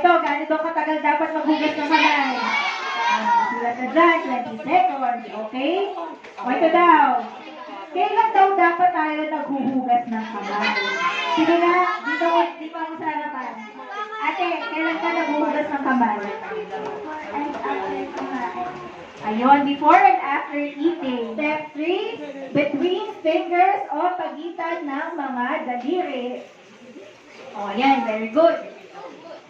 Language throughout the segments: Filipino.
ito, ganito katagal dapat maghugas ng kamay. Ah, Sulat na dyan, 20 seconds, okay? O ito daw. Kailan daw dapat tayo naghuhugas ng kamay? Sige nga, dito, dito ako sa harapan. Ate, kailan ka naghuhugas ng kamay? Ayun, before and after eating. Step 3, between fingers o pagitan ng mga daliri. O, yan, very good.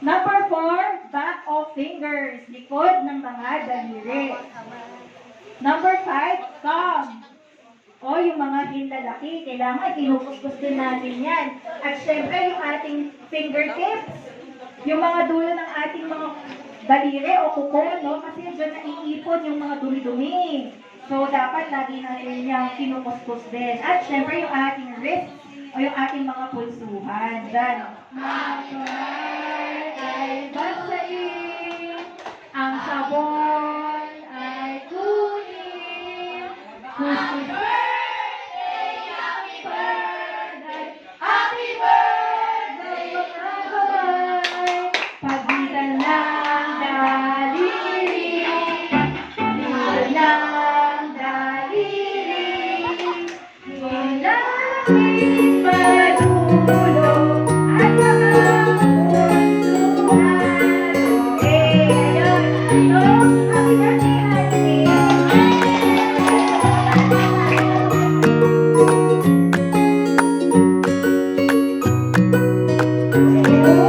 Number 4, back of fingers, likod ng mga daliri. Number 5, thumb. O, yung mga hinlalaki, kailangan kinukuskus din natin yan. At syempre, yung ating fingertips, yung mga dulo ng ating mga daliri o kuko, no? Kasi dyan naiipon yung mga dumi-dumi. So, dapat lagi natin yung kinukuskus din. At syempre, yung ating wrist o yung ating mga pulsuhan. Dyan. Natural. Thank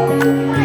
Thank you.